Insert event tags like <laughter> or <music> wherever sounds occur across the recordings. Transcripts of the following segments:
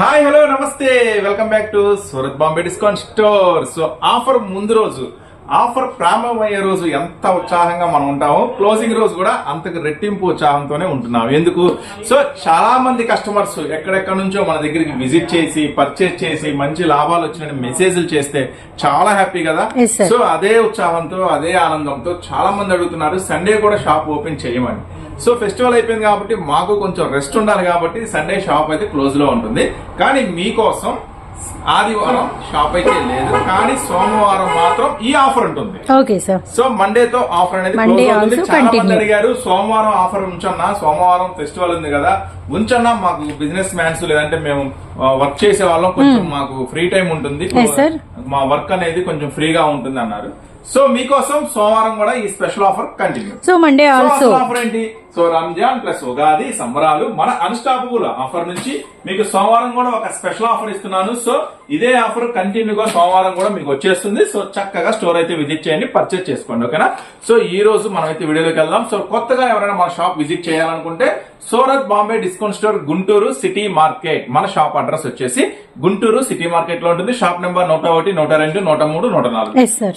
Hi hello నమస్తే. Welcome back to Surat Bombay discount store so offer ముందు రోజు offer ప్రారంభమయ్యే రోజు ఎంత ఉత్సాహంగా మనం ఉంటామో క్లోజింగ్ రోజు కూడా అంతకు రెట్టింపు ఉత్సాహంతోనే ఉంటున్నాం. ఎందుకు? సో చాలా మంది కస్టమర్స్ ఎక్కడెక్కడ నుంచో మన దగ్గరికి విజిట్ చేసి పర్చేస్ చేసి మంచి లాభాలు వచ్చిన మెసేజ్లు చేస్తే చాలా హ్యాపీ కదా. సో అదే ఉత్సాహంతో అదే ఆనందంతో చాలా మంది అడుగుతున్నారు సండే కూడా షాప్ ఓపెన్ చేయమని. సో ఫెస్టివల్ అయిపోయింది కాబట్టి మాకు కొంచెం రెస్ట్ ఉండాలి కాబట్టి సండే షాప్ అయితే క్లోజ్లో ఉంటుంది. కానీ మీకోసం ఆదివారం షాప్ అయితే లేదు. కానీ సోమవారం మాత్రం ఈ ఆఫర్ ఉంటుంది. Okay sir. సో మండే తో ఆఫర్ అనేది చాలా మంది. అడిగారు సోమవారం ఆఫర్ ఉంచన్నా? సోమవారం ఫెస్టివల్ ఉంది కదా. ఉంచన్నా? మాకు బిజినెస్ మ్యాన్స్ లేదంటే మేము వర్క్ చేసే వాళ్ళం కొంచెం మాకు ఫ్రీ టైం ఉంటుంది. Hmm. మా వర్క్ అనేది కొంచెం ఫ్రీగా ఉంటుంది అన్నారు. సో మీకోసం సోమవారం కూడా ఈ special offer continue so Monday also offer ఏంటి? సో రంజాన్ ప్లస్ ఉగాది సంబరాలు మన అన్స్టాపబుల్ ఆఫర్ నుంచి మీకు సోమవారం కూడా ఒక స్పెషల్ ఆఫర్ ఇస్తున్నాను. సో ఇదే ఆఫర్ కంటిన్యూగా సోమవారం కూడా మీకు వచ్చేస్తుంది. సో చక్కగా స్టోర్ అయితే విజిట్ చేయండి పర్చేస్ చేసుకోండి ఓకేనా? సో ఈ రోజు మనం అయితే వీడియోలోకి వెళ్దాం. సో కొత్తగా ఎవరైనా మన షాప్ విజిట్ చేయాలనుకుంటే Surat Bombay discount store Guntur city market మన షాప్ అడ్రస్ వచ్చేసి గుంటూరు సిటీ మార్కెట్లో ఉంటుంది. షాప్ నెంబర్ నూట ఒకటి నూట రెండు నూట మూడు నూట నాలుగు.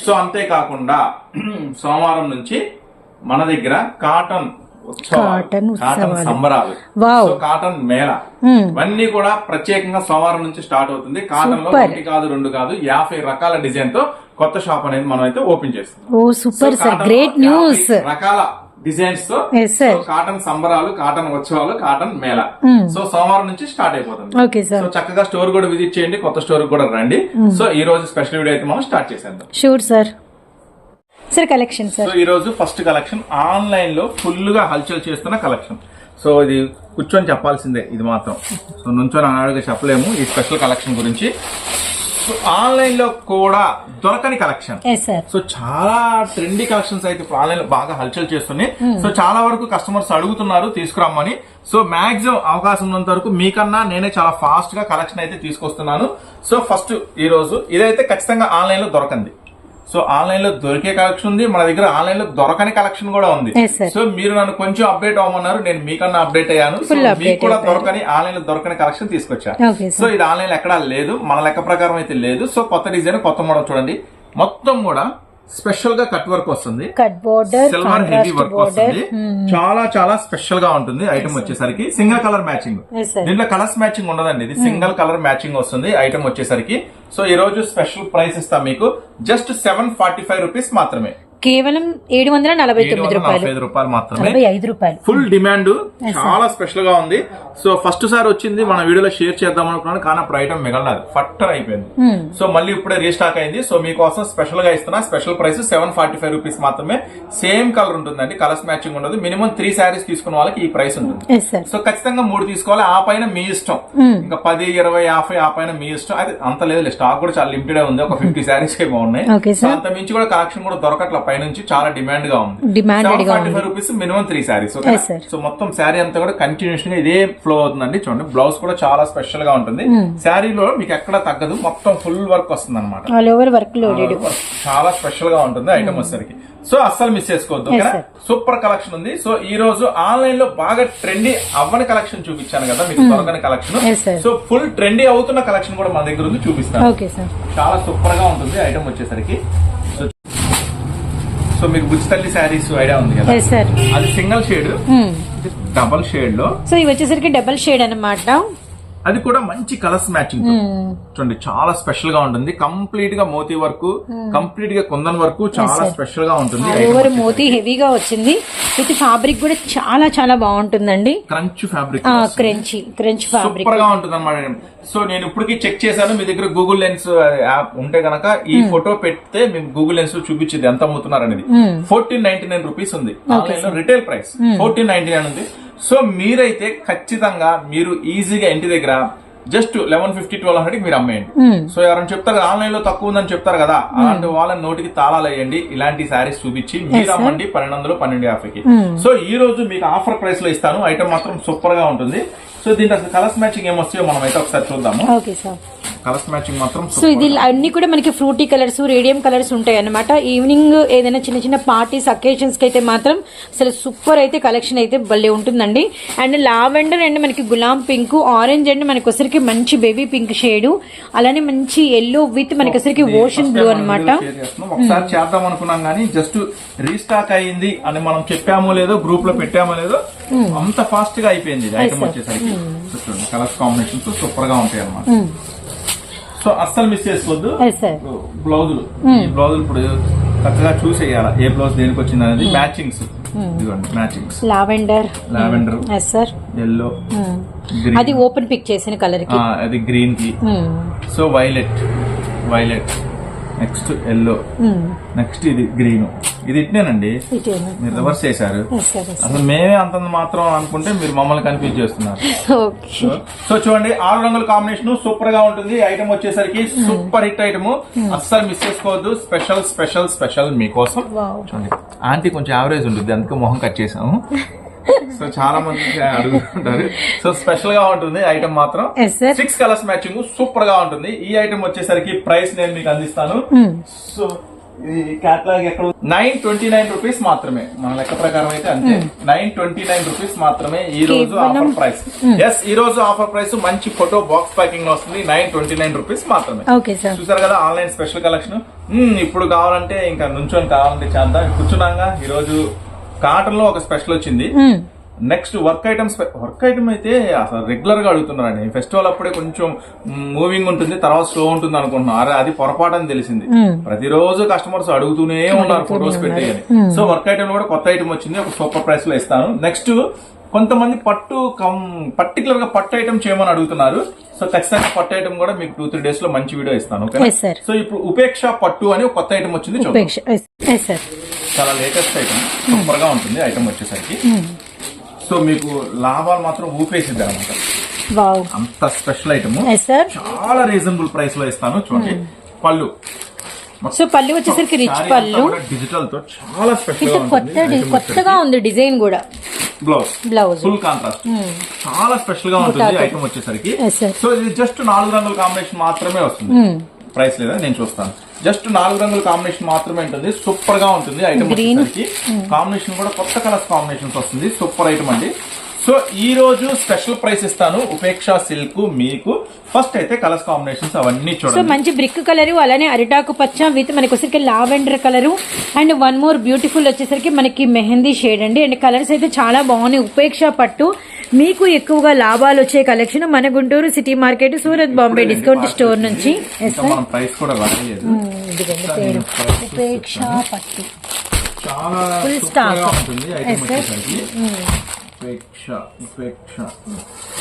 సో అంతేకాకుండా <clears throat> సోమవారం నుంచి మన దగ్గర కాటన్ కాటన్. సంబరాలు. కాటన్ మేళ. ఇవన్నీ కూడా ప్రత్యేకంగా సోమవారం నుంచి స్టార్ట్ అవుతుంది. కాటన్లో. ఒకటి కాదు రెండు కాదు యాభై రకాల డిజైన్తో కొత్త షాప్ అనేది మనం అయితే ఓపెన్ చేస్తున్నాం. Oh super sir. Great news 50 రకాల డిజైన్స్తో కాటన్ సంబరాలు కాటన్ ఉత్సవాలు కాటన్ మేళ. సో సోమవారం నుంచి స్టార్ట్ అయిపోతుంది. ఓకే సార్ సో చక్కగా స్టోర్ కూడా విజిట్ చేయండి కొత్త స్టోర్ కూడా రండి. సో ఈ రోజు స్పెషల్ వీడియో అయితే మనం స్టార్ట్ చేసేద్దాం. Sure sir sir collection so sir ఈ రోజు ఫస్ట్ కలెక్షన్ ఆన్లైన్లో ఫుల్గా హల్చల్ చేస్తున్న కలెక్షన్ సో ఇది కూర్చొని చెప్పాల్సిందే ఇది మాత్రం. సో నుంచొని అనాడుగా చెప్పలేము ఈ స్పెషల్ కలెక్షన్ గురించి. సో ఆన్లైన్లో కూడా దొరకని కలెక్షన్ సో చాలా ట్రెండీ కలెక్షన్స్ అయితే ఇప్పుడు ఆన్లైన్లో బాగా హల్చల్ చేస్తున్నాయి. సో చాలా వరకు కస్టమర్స్ అడుగుతున్నారు తీసుకురమ్మని. సో మాక్సిమం అవకాశం ఉన్నంత వరకు మీకన్నా నేనే చాలా ఫాస్ట్గా కలెక్షన్ అయితే తీసుకొస్తున్నాను. సో ఫస్ట్ ఈ రోజు ఇదైతే ఖచ్చితంగా ఆన్లైన్లో దొరకంది. సో ఆన్లైన్లో దొరికే కలెక్షన్ ఉంది. మన దగ్గర ఆన్లైన్లో దొరకని కలెక్షన్ కూడా ఉంది. సో మీరు నన్ను కొంచెం అప్డేట్ అవ్వమన్నారు. నేను మీకన్నా అప్డేట్ అయ్యాను. మీకు కూడా. దొరకని ఆన్లైన్లో దొరకని కలెక్షన్ తీసుకొచ్చా? Okay, sir. సో ఇది ఆన్లైన్ ఎక్కడా లేదు. మన లెక్క ప్రకారం అయితే లేదు. సో కొత్త డిజైన్ కొత్త మోడల్ చూడండి. మొత్తం కూడా స్పెషల్గా కట్ వర్క్ వస్తుంది. Cut border silver heavy work వస్తుంది. చాలా చాలా స్పెషల్గా ఉంటుంది ఐటమ్ వచ్చేసరికి. Single colour matching. దీంట్లో కలర్స్ మ్యాచింగ్ ఉండదండి. ఇది సింగిల్ కలర్ మ్యాచింగ్ వస్తుంది ఐటమ్ వచ్చేసరికి. సో ఈ రోజు స్పెషల్ ప్రైస్ ఇస్తాం మీకు. Just seven forty five rupees మాత్రమే. కేవలం ఏడు వందల నలభై తొమ్మిది రూపాయలు. ఐదు రూపాయలు మాత్రమే. ఐదు రూపాయలు. ఫుల్ డిమాండ్ చాలా స్పెషల్గా ఉంది. సో ఫస్ట్ సారి వచ్చింది మన వీడియోలో షేర్ చేద్దాం అనుకున్నాను కానీ అప్పుడు ఐటమ్ మిగలలేదు ఫట్టర్ అయిపోయింది. Hmm. సో మళ్ళీ ఇప్పుడే రీస్టాక్ అయింది. సో మీకోసం స్పెషల్గా ఇస్తున్నా. Special price seven forty five rupees మాత్రమే. సేమ్ కలర్ ఉంటుందండి. కలర్స్ మ్యాచింగ్ ఉండదు. మినిమం త్రీ శారీస్ తీసుకున్న వాళ్ళకి ఈ ప్రైస్ ఉంటుంది. సో ఖచ్చితంగా మూడు తీసుకోవాలి. ఆ పైన మీ ఇష్టం. Hmm. ఇంకా పది ఇరవై యాభై ఆ పైన మీ ఇష్టం. అది అంత లేదు. స్టాక్ కూడా చాలా లిమిటెడ్ ఉంది. ఒక ఫిఫ్టీ శారీస్ ఏమో ఉన్నాయి. అంత మించి కూడా కలెక్షన్ కూడా దొరకట్ల పైనుంచి చాలా డిమాండ్గా ఉంది. గా forty five rupees minimum three saris. So మొత్తం శారీ అంతా కూడా కంటిన్యూషన్గా ఇదే ఫ్లో అవుతుందండి. చూడండి బ్లౌజ్ కూడా చాలా స్పెషల్గా ఉంటుంది. Hmm. శారీలో మీకు ఎక్కడ తగ్గదు మొత్తం ఫుల్ వర్క్ వస్తుంది అనమాట చాలా స్పెషల్గా ఉంటుంది ఐటమ్ వచ్చేసరికి. సో అస్సలు మిస్ చేసుకోవద్దు Hmm. సూపర్ కలెక్షన్ ఉంది. సో ఈ రోజు ఆన్లైన్లో బాగా ట్రెండీ అవ్వని కలెక్షన్ చూపించాను కదా మీకు దొరకని collection Hmm. Yes, sir. So full trendy అవుతున్న కలెక్షన్ కూడా మన దగ్గర ఉంది చూపిస్తాను. చాలా సూపర్గా ఉంటుంది ఐటమ్ వచ్చేసరికి. సో మీకు బుచ్చితల్లి శారీస్ ఐడియా ఉంది కదా? అది సింగిల్ షేడ్ డబల్ షేడ్లో సో ఇవి వచ్చేసరికి డబల్ షేడ్ అన్నమాట. అది కూడా మంచి కలర్స్ మ్యాచింగ్ చూడండి చాలా స్పెషల్గా ఉంటుంది. కంప్లీట్గా మోతీ వర్క్ కంప్లీట్గా కుందన్ వర్క్ చాలా స్పెషల్గా ఉంటుంది. ఓవర్ మోతీ హెవీగా వచ్చింది. విత్ ఫ్యాబ్రిక్ కూడా చాలా చాలా బాగుంటుందండి. Crunch fabric crunchy crunch fabric. సూపర్గా ఉంటుంది అనమాట సో నేను ఇప్పటికి చెక్ చేశాను. మీ దగ్గర గూగుల్ లెన్స్ యాప్ ఉంటే గనక ఈ ఫోటో పెడితే మేము గూగుల్ లెన్స్ చూపించింది ఎంత అమ్ముతున్నారు అనేది ఫోర్టీన్ నైన్టీ నైన్ రూపీస్ ఉంది. Retail price fourteen ninety nine ఉంది. సో మీరైతే ఖచ్చితంగా మీరు ఈజీగా ఇంటి దగ్గర just eleven fifty twelve hundred మీరు అమ్మేయండి. సో ఎవరైనా చెప్తారు ఆన్లైన్లో తక్కువ ఉందని చెప్తారు కదా అలాంటి వాళ్ళని నోటికి తాళాలు వేయండి ఇలాంటి శారీస్ చూపించి మీరు అమ్మండి పన్నెండు వందలు పన్నెండు యాభైకి. సో ఈ రోజు మీకు ఆఫర్ ప్రైస్లో ఇస్తాను ఐటమ్ మాత్రం సూపర్గా ఉంటుంది. సో దీంట్లో అసలు కలర్స్ మ్యాచింగ్ ఏమొస్తాయో మనం అయితే ఒకసారి చూద్దాము. Okay sir. కలర్స్ మ్యాచింగ్ మాత్రం సో ఇది అన్ని కూడా మనకి ఫ్రూటీ కలర్స్ రేడియం కలర్స్ ఉంటాయి అన్నమాట ఈవినింగ్ ఏదైనా చిన్న చిన్న పార్టీస్ అకేషన్స్కి అయితే మాత్రం అసలు సూపర్ అయితే కలెక్షన్ అయితే భలే ఉంటుందండి. అండ్ లావెండర్ అండ్ మనకి గులాం పింక్ ఆరెంజ్ అండ్ మనకి వచ్చరికి మంచి బేబీ పింక్ షేడ్ అలానే మంచి ఎల్లో విత్ మనకి వచ్చరికి ఓషన్ బ్లూ చేస్తున్నాం. ఒకసారి చేద్దాం అనుకున్నాం కానీ జస్ట్ రీస్టాక్ అయ్యింది అని మనం చెప్పామో లేదో గ్రూప్లో పెట్టామో లేదో అంత ఫాస్ట్గా అయిపోయింది. ఐటమ్ వచ్చేసరికి చూడండి కలర్స్ కాంబినేషన్స్ సూపర్గా ఉంటాయి అన్నమాట. సో అస్సలు మిస్ చేసుకోవద్దు. బ్లౌజులు. ఈ బ్లౌజులు ఇప్పుడు చక్కగా చూసేయాలి ఏ బ్లౌజ్ దేనికి వచ్చింది అనేది. మ్యాచింగ్స్ ఇదిగోండి matchings lavender lavender yes sir yellow అది ఓపెన్ పిక్ చేసిన కలర్కి. అది గ్రీన్కి so violet violet next yellow next ఇది గ్రీన్ ఇది ఇట్నేనండి. ఇటేనా? మీరు రివర్స్ చేశారు. అసలు మేమే అంత మాత్రం అనుకుంటే మీరు మమ్మల్ని కన్ఫ్యూజ్ చేస్తున్నారు. సో చూడండి ఆరు రంగుల కాంబినేషన్ సూపర్గా ఉంటుంది. ఐటమ్ వచ్చేసరికి సూపర్ హిట్ ఐటమ్. అస్సలు మిస్ చేసుకోవద్దు. స్పెషల్ స్పెషల్ స్పెషల్ మీకోసం. చూడండి ఆంటీ కొంచెం యావరేజ్ ఉంటుంది అందుకే మొహం కట్ చేసాము సో చాలా మంది అడుగుతుంటారు. సో స్పెషల్గా ఉంటుంది ఐటమ్ మాత్రం. సిక్స్ కలర్స్ మ్యాచింగ్ సూపర్గా ఉంటుంది. ఈ ఐటమ్ వచ్చేసరికి ప్రైస్ నేను మీకు అందిస్తాను. సో ఎక్కడ నైన్ ట్వంటీ నైన్ రూపీస్ మాత్రమే. మన లెక్క ప్రకారం అయితే అంతే. నైన్ ట్వంటీ నైన్ రూపీస్ మాత్రమే ఈ రోజు ఆఫర్ ప్రైస్ ఎస్ ఈ రోజు ఆఫర్ ప్రైస్ మంచి ఫోటో బాక్స్ ప్యాకింగ్లో వస్తుంది. నైన్ ట్వంటీ నైన్ రూపీస్ మాత్రమే చూసారు కదా ఆన్లైన్ స్పెషల్ కలెక్షన్ ఇప్పుడు కావాలంటే ఇంకా నుంచొని కావాలంటే చేద్దాం. కూర్చున్నాగా. ఈ రోజు కాటన్లో ఒక స్పెషల్ వచ్చింది. Next work items work item అయితే అసలు రెగ్యులర్గా అడుగుతున్నారండి. ఫెస్టివల్ అప్పుడే కొంచెం మూవింగ్ ఉంటుంది తర్వాత స్లో ఉంటుంది అనుకుంటున్నాం. అరే అది పొరపాటు అని తెలిసింది ప్రతిరోజు కస్టమర్స్ అడుగుతూనే ఉన్నారు ఫొటోస్ పెట్టి అని సో వర్క్ ఐటమ్ కూడా కొత్త ఐటమ్ వచ్చింది. ఒక సూపర్ ప్రైస్లో ఇస్తాను. నెక్స్ట్ కొంతమంది పట్టు కం పర్టికులర్గా పట్టు ఐటమ్ చేయమని అడుగుతున్నారు. సో ఖచ్చితంగా పట్టు ఐటమ్ కూడా మీకు టూ త్రీ డేస్లో మంచి వీడియో ఇస్తాను. ఓకే. సో ఇప్పుడు ఉపేక్ష పట్టు అని ఒక కొత్త ఐటమ్ వచ్చింది చాలా లేటెస్ట్ ఐటమ్ సూపర్గా ఉంటుంది. ఐటమ్ వచ్చేసరికి. సో మీకు లాభాలు మాత్రం ఊపేసింది అనమాట అంత స్పెషల్ ఐటమ్. చాలా రీజనబుల్ ప్రైస్లో ఇస్తాను చూడండి. పళ్ళు. సో పళ్ళు వచ్చేసరికి రిచ్ పళ్ళు. డిజిటల్తో చాలా స్పెషల్ కొత్త కొత్తగా ఉంది డిజైన్ కూడా. బ్లౌజ్ బ్లౌజ్ ఫుల్ కాంట్రాస్ట్ చాలా స్పెషల్గా ఉంటుంది ఐటమ్ వచ్చేసరికి. సో ఇది జస్ట్ నాలుగు రంగుల కాంబినేషన్ మాత్రమే వస్తుంది. ప్రైస్ లేదా? నేను చూస్తాను. జస్ట్ నాలుగు రంగుల కాంబినేషన్ మాత్రమే ఉంటుంది. సూపర్గా ఉంటుంది ఐటమ్. వచ్చేసరికి. కాంబినేషన్ కూడా కొత్త కలర్స్ కాంబినేషన్స్ వస్తుంది. సూపర్ ఐటమ్ అండి. సో ఈ రోజు స్పెషల్ ప్రైస్ ఇస్తాను. ఉపేక్ష సిల్క్ మీకు. ఫస్ట్ అయితే కలర్స్ కాంబినేషన్స్ అవన్నీ సో చూడండి. మంచి బ్రిక్ కలర్ అలానే అరిటాకు పచ్చ విత్ మనకి వచ్చేసరికి lavender colour and one more beautiful వచ్చేసరికి మనకి మెహందీ షేడ్ అండి. అండ్ కలర్స్ అయితే చాలా బాగున్నాయి. ఉపేక్ష పట్టు మీకు ఎక్కువగా లాభాలు వచ్చే కలెక్షన్ మన Guntur city market Surat Bombay discount store నుంచి. ఉపేక్ష పట్టు. చాలా Full Upeksha Upeksha.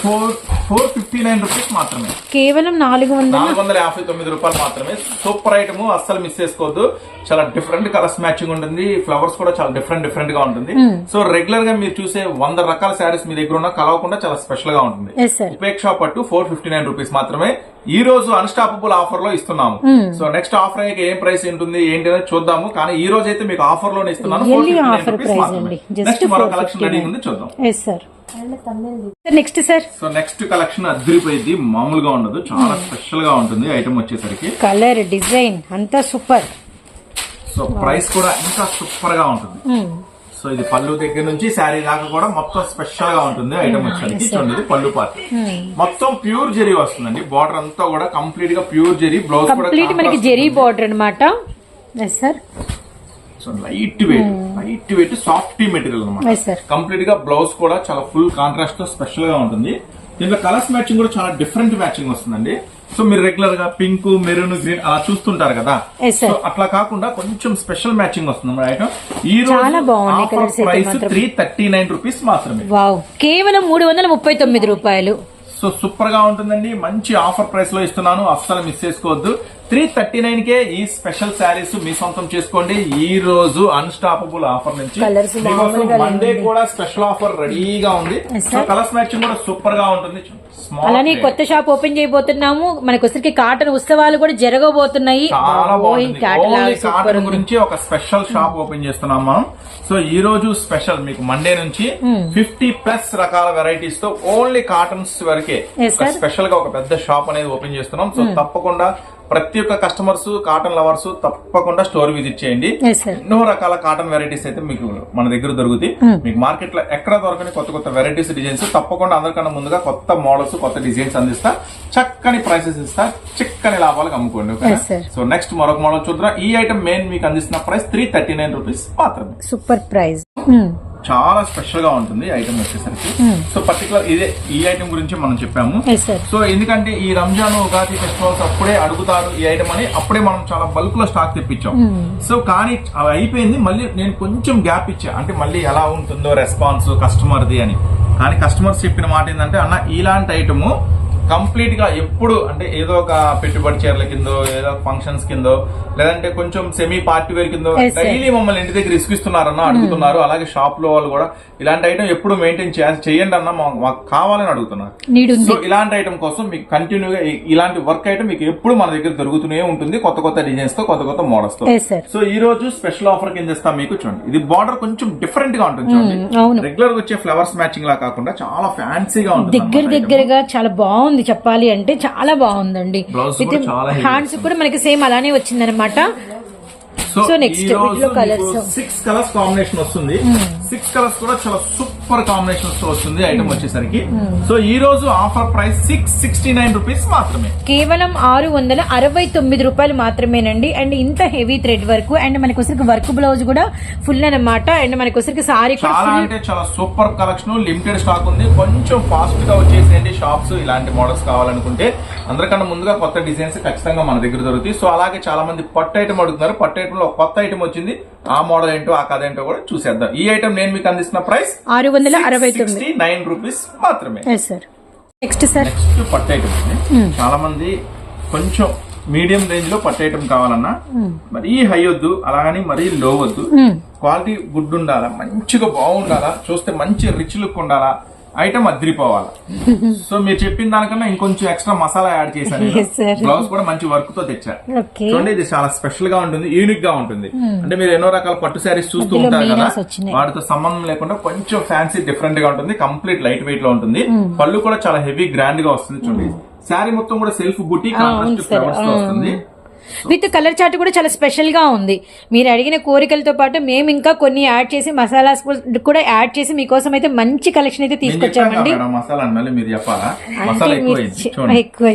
Four four fifty nine rupees మాత్రమే. కేవలం నాలుగు వందల నాలుగు వందల యాభై తొమ్మిది రూపాయలు మాత్రమే. సూపర్ ఐటమ్ అస్సలు మిస్ చేసుకోవద్దు. చాలా డిఫరెంట్ కలర్స్ మ్యాచింగ్ ఉంటుంది. ఫ్లవర్స్ కూడా చాలా డిఫరెంట్ డిఫరెంట్గా ఉంటుంది. సో రెగ్యులర్గా మీరు చూసే వంద రకాల శారీస్ మీ దగ్గర ఉన్న కలవకుండా చాలా స్పెషల్గా ఉంటుంది. ఉపేక్ష పట్టు ఫోర్ ఫిఫ్టీ నైన్ రూపీస్ మాత్రమే. ఈ రోజు అన్స్టాపబుల్ ఆఫర్లో ఇస్తున్నాము సో నెక్స్ట్ ఆఫర్ అయ్యాక ఏం ప్రైస్ ఉంటుంది ఏంటి అనేది చూద్దాము. కానీ ఈ రోజు అయితే మీకు ఆఫర్లోనే ఇస్తున్నాను Really 459 offer rupees price మాత్రమే. అండి. Just నెక్స్ట్ మరో కలెక్షన్ 459. రెడీ ఉంది చూద్దాం. Next sir so next collection అద్దరిపోయింది. మామూలుగా ఉండదు. చాలా స్పెషల్గా ఉంటుంది. ఐటమ్ వచ్చేసరికి. కలర్ డిజైన్ అంతా సూపర్ సో ప్రైస్ కూడా ఇంకా సూపర్గా ఉంటుంది. సో ఇది పళ్ళు దగ్గర నుంచి శారీ దాకా కూడా మొత్తం స్పెషల్గా ఉంటుంది. ఐటమ్ వచ్చేసరికి. చూడండి ఇది పళ్ళు పార్ట్ మొత్తం ప్యూర్ జెరీ వస్తుందండి. బార్డర్ అంతా కూడా కంప్లీట్గా ప్యూర్ జెరీ బ్లౌజ్ కూడా కంప్లీట్ మనకి జెరీ. బార్డర్ అనమాట sir so light weight light weight soft material అనమాట. కంప్లీట్గా బ్లౌజ్ కూడా చాలా ఫుల్ కాంట్రాస్ట్తో స్పెషల్గా ఉంటుంది. దీంట్లో కలర్స్ మ్యాచింగ్ కూడా చాలా డిఫరెంట్ మ్యాచింగ్ వస్తుందండి. సో మీరు రెగ్యులర్గా పింక్ మెరూన్ గ్రీన్ అలా చూస్తుంటారు కదా. సో అట్లా కాకుండా కొంచెం స్పెషల్ మ్యాచింగ్ వస్తుంది ఐటమ్ ఈ రోజు price. Three thirty nine rupees మాత్రమే. కేవలం మూడు వందల ముప్పై తొమ్మిది రూపాయలు. సో సూపర్గా ఉంటుందండి. మంచి ఆఫర్ ప్రైస్లో ఇస్తున్నాను. అస్సలు మిస్ చేసుకోవద్దు. త్రీ థర్టీ నైన్ కే ఈ స్పెషల్ శారీస్ మీ సొంతం చేసుకోండి. ఈ రోజు అన్స్టాపబుల్ ఆఫర్ నుంచి. మండే. కూడా స్పెషల్ ఆఫర్ రెడీగా ఉంది. సో. కలర్స్ మ్యాచింగ్ కూడా సూపర్గా ఉంటుంది. Small అలానే. కొత్త షాప్ ఓపెన్ చేయబోతున్నాము మనకు వచ్చరికి కాటన్ ఉత్సవాలు కూడా జరగబోతున్నాయి కాటన్. గురించి ఒక స్పెషల్ షాప్ ఓపెన్ చేస్తున్నాం మనం సో ఈ రోజు స్పెషల్ మీకు మండే నుంచి Hmm. ఫిఫ్టీ ప్లస్ రకాల వెరైటీస్తో ఓన్లీ కాటన్స్ వరకే. Hmm. స్పెషల్గా ఒక పెద్ద షాప్ అనేది ఓపెన్ చేస్తున్నాం సో తప్పకుండా ప్రతి ఒక్క కస్టమర్స్ కాటన్ లవర్స్ తప్పకుండా స్టోర్ విజిట్ చేయండి. ఎన్నో రకాల కాటన్ వెరైటీస్ అయితే మీకు మన దగ్గర దొరుకుతాయి. Hmm. మీకు మార్కెట్లో ఎక్కడ దొరకని కొత్త కొత్త వెరైటీస్ డిజైన్స్ తప్పకుండా అందరికన్నా ముందుగా కొత్త మోడల్స్ కొత్త డిజైన్స్ అందిస్తా. చక్కని ప్రైసెస్ ఇస్తా. చిక్కని లాభాలకు అమ్ముకోండి. సో నెక్స్ట్ మరొక మోడల్ చూద్దాం. ఈ ఐటమ్ మెయిన్ మీకు అందిస్తున్న price three thirty nine rupees మాత్రమే సూపర్ ప్రైస్ చాలా స్పెషల్గా ఉంటుంది ఐటమ్ వచ్చేసరికి. సో పర్టికులర్ ఇదే ఈ ఐటమ్ గురించి మనం చెప్పాము. సో ఎందుకంటే ఈ రంజాన్ ఉగాది ఫెస్టివల్స్ అప్పుడే అడుగుతారు ఈ ఐటమ్ అని అప్పుడే మనం చాలా బల్క్లో స్టాక్ తెప్పించాం. సో కానీ అవి అయిపోయింది మళ్ళీ నేను కొంచెం గ్యాప్ ఇచ్చా. అంటే మళ్ళీ ఎలా ఉంటుందో రెస్పాన్స్ కస్టమర్ది అని. కానీ కస్టమర్స్ చెప్పిన మాట ఏంటంటే అన్న ఇలాంటి ఐటమ్ కంప్లీట్గా ఎప్పుడు అంటే ఏదో ఒక పెట్టుబడి చీరల కిందో ఏదో ఫంక్షన్స్ కిందో లేదంటే కొంచెం సెమీ పార్టీ వేర్ కిందో. డైలీ మమ్మల్ని ఇంటి దగ్గర ఇసుకిస్తున్నారన్న అడుగుతున్నారు. అలాగే షాప్లో వాళ్ళు కూడా ఇలాంటి ఐటమ్ ఎప్పుడు మెయింటైన్ చేయండి అన్న మాకు కావాలని అడుగుతున్నారు. సో ఇలాంటి ఐటమ్ కోసం మీకు కంటిన్యూగా ఇలాంటి వర్క్ ఐటమ్ మీకు ఎప్పుడు మన దగ్గర దొరుకుతూనే ఉంటుంది. కొత్త కొత్త డిజైన్స్తో కొత్త కొత్త మోడల్స్తో. సో ఈ రోజు స్పెషల్ ఆఫర్ కింద ఇస్తాం మీకు చూడండి. ఇది బార్డర్ కొంచెం డిఫరెంట్గా ఉంటుంది చూడండి. రెగ్యులర్గా వచ్చే ఫ్లవర్స్ మ్యాచింగ్ లా కాకుండా చాలా ఫ్యాన్సీగా ఉంటుంది దగ్గర. దగ్గరగా చాలా బాగుంది చెప్పాలి అంటే చాలా బాగుందండి. విత్ హ్యాండ్స్ కూడా మనకి సేమ్ అలానే వచ్చిందనమాట సో రోజు వీటిలో. Hmm. సిక్స్ కలర్స్ కాంబినేషన్ వస్తుంది. సిక్స్ కలర్స్ కూడా చాలా సూపర్ కాంబినేషన్స్తో వస్తుంది ఐటమ్ వచ్చేసరికి. Hmm. సో ఈ రోజు offer price six sixty nine rupees మాత్రమే. కేవలం ఆరు వందల అరవై తొమ్మిది రూపాయలు మాత్రమేనండి. అండ్ ఇంత హెవీ థ్రెడ్ వర్క్ అండ్ మనకి వచ్చరికి వర్క్ బ్లౌజ్ కూడా ఫుల్ అన్నమాట. అండ్ మనకి వచ్చరికి సారీ చాలా అంటే చాలా సూపర్ కలెక్షన్ లిమిటెడ్ స్టాక్ ఉంది. కొంచెం ఫాస్ట్గా వచ్చేసేయండి షాప్స్ ఇలాంటి మోడల్స్ కావాలనుకుంటే అందరికన్నా ముందుగా కొత్త డిజైన్స్ ఖచ్చితంగా మన దగ్గర దొరుకుతాయి. సో అలాగే చాలా మంది పట్టు ఐటమ్ అడుగుతున్నారు పట్టు ఐటమ్ లో కొత్త ఐటమ్ వచ్చింది ఆ మోడల్ ఏంటో ఆ కథ ఏంటో కూడా చూసేద్దాం ఈ ఐటమ్ నేను మీకు అందిస్తున్న ప్రైస్ ఆరు వందల అరవై తొమ్మిది నైన్ రూపీస్ మాత్రమే నెక్స్ట్ సార్ నెక్స్ట్ పట్టు ఐటమ్ చాలా మంది కొంచెం మీడియం రేంజ్లో పట్టు ఐటమ్ కావాలన్నా మరీ హై వద్దు అలాగని మరీ లో వద్దు క్వాలిటీ గుడ్ ఉండాలా మంచిగా బాగుండాలా చూస్తే మంచి రిచ్ లుక్ ఉండాలా ఐటమ్ అదిరిపోవాలా. సో మీరు చెప్పిన దానికన్నా ఇంకొంచెం ఎక్స్ట్రా మసాలా యాడ్ చేశాను. బ్లౌజ్ కూడా మంచి వర్క్తో తెచ్చా చూడండి ఇది చాలా స్పెషల్గా ఉంటుంది యూనిక్గా ఉంటుంది. అంటే మీరు ఎన్నో రకాల పట్టు శారీస్ చూస్తూ ఉంటారు కదా. వాటితో సంబంధం లేకుండా కొంచెం ఫ్యాన్సీ డిఫరెంట్గా ఉంటుంది కంప్లీట్ లైట్ వెయిట్లో ఉంటుంది. పళ్ళు కూడా చాలా హెవీ గ్రాండ్గా వస్తుంది చూడండి. శారీ మొత్తం కూడా సెల్ఫ్ బుటీ కాంట్రాస్ట్. ఫ్లవర్స్ వస్తుంది. విత్ కలర్ చార్ట్ కూడా చాలా స్పెషల్గా ఉంది. మీరు అడిగిన కోరికలతో పాటు మేము ఇంకా కొన్ని యాడ్ చేసి మసాలాస్ కూడా యాడ్ చేసి మీకోసం అయితే మంచి కలెక్షన్ అయితే తీసుకొచ్చామండి. మీరు చెప్పాలా? మసాలా ఎక్కువ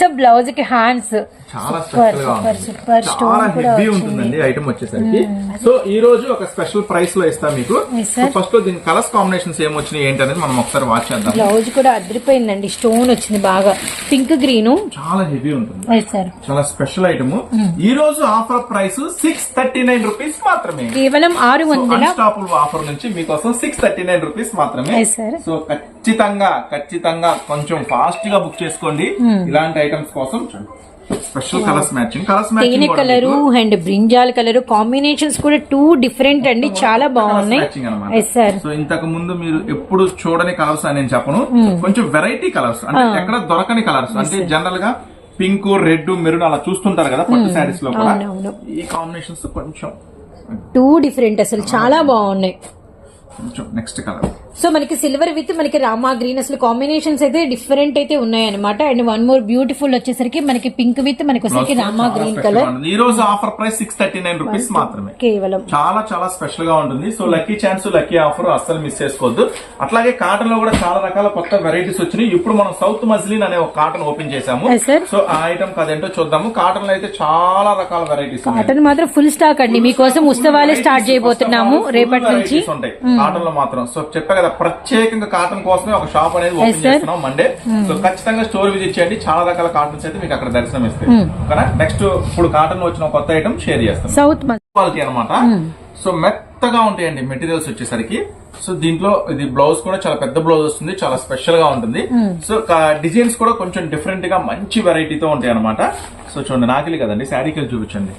సో బ్లౌజ్కి హ్యాండ్స్ చాలా సూపర్ స్పెషల్గా సూపర్ చాలా హెవీ ఉంటుందండి ఐటమ్ వచ్చేసరికి. సో ఈ రోజు ఒక స్పెషల్ ప్రైస్లో ఇస్తాం మీకు. ఫస్ట్ దీని కలర్స్ కాంబినేషన్స్ ఏమొచ్చినాయి ఏంటనేది మనం ఒకసారి వాచ్ చేద్దాం. బ్లౌజ్ కూడా అదిరిపోయిందండి. స్టోన్ వచ్చింది బాగా. పింక్ గ్రీన్ చాలా హెవీ ఉంటుంది. చాలా స్పెషల్ ఐటమ్ ఈ రోజు offer price six thirty nine rupees మాత్రమే. కేవలం ఆరు వందల? ఆఫర్ నుంచి మీకోసం సిక్స్ థర్టీ నైన్ రూపీస్ మాత్రమే. సో ఖచ్చితంగా ఖచ్చితంగా కొంచెం ఫాస్ట్గా బుక్ చేసుకోండి. ఇలాంటి ఐటమ్స్ కోసం స్పెషల్ కలర్స్ మ్యాచింగ్ కలర్స్ తేనె colour and brinjal colour combinations కూడా టూ డిఫరెంట్ అండి. చాలా బాగున్నాయి. సో ఇంతకు ముందు మీరు ఎప్పుడు చూడని కలర్స్ అని నేను చెప్పను. కొంచెం వెరైటీ కలర్స్ అంటే ఎక్కడ దొరకని కలర్స్ అంటే జనరల్గా పింక్ రెడ్ మెరూన్ అలా చూస్తుంటారు కదా పట్టు శారీస్లో కూడా. ఈ కాంబినేషన్స్ కొంచెం టూ డిఫరెంట్ అసలు చాలా బాగున్నాయి. కొంచెం నెక్స్ట్ కలర్ సో మనకి సిల్వర్ విత్ మనకి రామా గ్రీన్ అసలు కాంబినేషన్స్ అయితే డిఫరెంట్ అయితే ఉన్నాయి అనమాట అండ్ వన్ మోర్ బ్యూటిఫుల్ వచ్చేసరికి మనకి పింక్ విత్ మనకి వచ్చేసరికి రామా గ్రీన్ కలర్ ఈ రోజు offer price six thirty nine rupees మాత్రమే. కేవలం. చాలా చాలా స్పెషల్గా ఉంటుంది. So lucky chance lucky offer అస్సలు మిస్ చేసుకోవద్దు. అట్లాగే కాటన్లో కూడా చాలా రకాల కొత్త వెరైటీస్ వచ్చినాయి. ఇప్పుడు మనం సౌత్ మజ్లిన్ అనే ఒక కాటన్ ఓపెన్ చేసాము. సో ఆ ఐటమ్ అదేంటో చూద్దాము. కాటన్లో అయితే చాలా రకాల వెరైటీస్ కాటన్ మాత్రం ఫుల్ స్టాక్ అండి. మీకోసం ఉత్సవాలే స్టార్ట్ చేయబోతున్నాము రేపటి నుంచి. ఉంటాయి. కాటన్లో మాత్రం. సో చెప్పా కదా ప్రత్యేకంగా కాటన్ కోసమే ఒక షాప్ అనేది ఓపెన్. చేస్తున్నాం మండే సో ఖచ్చితంగా స్టోర్ విజిట్ చేయండి. చాలా రకాల కాటన్స్ అయితే మీకు అక్కడ దర్శనం ఇస్తాయి. ఓకేనా? నెక్స్ట్ ఇప్పుడు కాటన్లో వచ్చిన కొత్త ఐటమ్ షేర్ చేస్తాం. సౌత్ క్వాలిటీ అనమాట సో మెత్తగా ఉంటాయండి మెటీరియల్స్ వచ్చేసరికి. సో దీంట్లో ఇది బ్లౌజ్ కూడా చాలా పెద్ద బ్లౌజ్ వస్తుంది. చాలా స్పెషల్గా ఉంటుంది. సో డిజైన్స్ కూడా కొంచెం డిఫరెంట్గా మంచి వెరైటీతో ఉంటాయి అనమాట సో చూడండి నాకిలి కదండి శారీకి చూపించండి.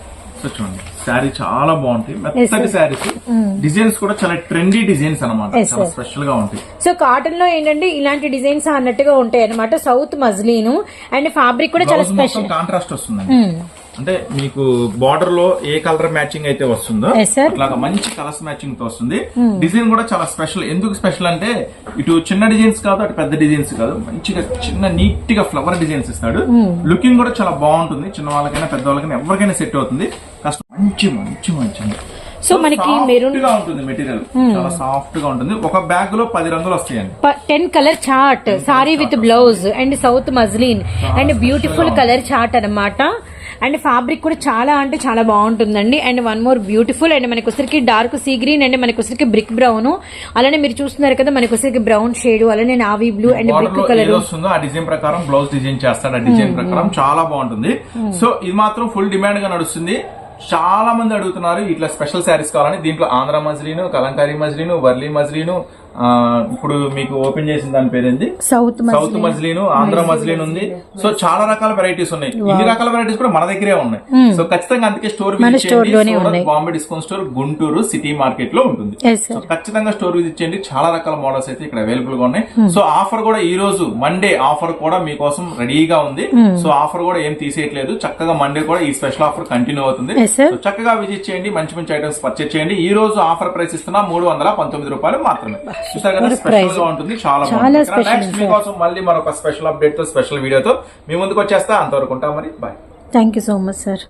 చూడండి. శారీ చాలా బాగుంటాయి. మెత్తటి శారీస్. డిజైన్స్ కూడా చాలా ట్రెండీ డిజైన్స్ అన్నమాట. Hmm. Yes, చాలా. స్పెషల్గా ఉంటాయి. సో కాటన్లో ఏంటంటే ఇలాంటి డిజైన్స్ అన్నట్టుగా ఉంటాయి అనమాట సౌత్ మజ్లీన్. అండ్ ఫ్యాబ్రిక్ కూడా చాలా స్పెషల్ కాంట్రాస్ట్ వస్తుందండి. అంటే మీకు బార్డర్లో ఏ కలర్ మ్యాచింగ్ అయితే వస్తుందో. అట్లాగా మంచి కలర్స్ మ్యాచింగ్తో వస్తుంది. డిజైన్ కూడా చాలా స్పెషల్ ఎందుకు స్పెషల్ అంటే ఇటు చిన్న డిజైన్స్ కాదు అటు పెద్ద డిజైన్స్ కాదు. మంచిగా చిన్న నీట్గా ఫ్లవర్ డిజైన్స్ ఇస్తాడు లుకింగ్ కూడా చాలా బాగుంటుంది. చిన్న వాళ్ళకైనా పెద్ద వాళ్ళకైనా ఎవరికైనా సెట్ అవుతుంది. కష్టం మంచి మంచి మంచి. సో మనకి Soft మెరూన్గా ఉంటుంది మెటీరియల్ చాలా సాఫ్ట్గా ఉంటుంది. ఒక బ్యాగ్లో పది రంగులు వస్తాయండి. Ten colour chart sari with blouse and south muslin and beautiful colour chart అన్నమాట. అండ్ ఫ్యాబ్రిక్ కూడా చాలా అంటే చాలా బాగుంటుందండి. And one more beautiful and మనకి వచ్చరికి డార్క్ సీ గ్రీన్ అండ్ మనకి వచ్చరికి బ్రిక్ బ్రౌన్. అలానే మీరు చూస్తున్నారు కదా మనకి వచ్చరికి బ్రౌన్ షేడ్ అలానే navy blue and brick colour. వస్తుందో ఆ డిజైన్ ప్రకారం బ్లౌజ్ డిజైన్ చేస్తాడు. ఆ డిజైన్ ప్రకారం చాలా బాగుంటుంది. సో ఇది మాత్రం ఫుల్ డిమాండ్గా నడుస్తుంది. చాలా మంది అడుగుతున్నారు ఇట్లా స్పెషల్ శారీస్ కావాలని. దీంట్లో ఆంధ్ర మజ్లీను కలంకారీ మజ్లీను వర్లీ మజ్లీను ఇప్పుడు మీకు ఓపెన్ చేసిన దాని పేరేంది? సౌత్ సౌత్ మజ్లీను ఆంధ్ర మజ్లీన్. ఉంది. సో చాలా రకాల వెరైటీస్ ఉన్నాయి. ఇన్ని రకాల వెరైటీస్ కూడా మన దగ్గరే ఉన్నాయి. సో ఖచ్చితంగా అందుకే store Bombay discount store Guntur city మార్కెట్లో ఉంటుంది. సో ఖచ్చితంగా స్టోర్ విజిట్ చేయండి. చాలా రకాల మోడల్స్ అయితే ఇక్కడ అవైలబుల్గా ఉన్నాయి. సో ఆఫర్ కూడా ఈ రోజు మండే ఆఫర్ కూడా మీకోసం రెడీగా ఉంది. సో ఆఫర్ కూడా ఏం తీసేయట్లేదు. చక్కగా మండే కూడా ఈ స్పెషల్ ఆఫర్ కంటిన్యూ అవుతుంది. సో చక్కగా విజిట్ చేయండి. మంచి మంచి ఐటమ్స్ పర్చేస్ చేయండి. ఈ రోజు ఆఫర్ ప్రైస్ ఇస్తున్నా మూడు వందల పంతొమ్మిది రూపాయలు మాత్రమే. చూసారు కదా స్పెషల్గా ఉంటుంది చాలా చాలా బాగుంటుంది. special, నెక్స్ట్ మీకోసం మళ్ళీ మరొక స్పెషల్ అప్డేట్తో స్పెషల్ వీడియోతో మీ ముందుకు వచ్చేస్తా. అంతవరకు ఉంటాం మరి. Bye thank you so much sir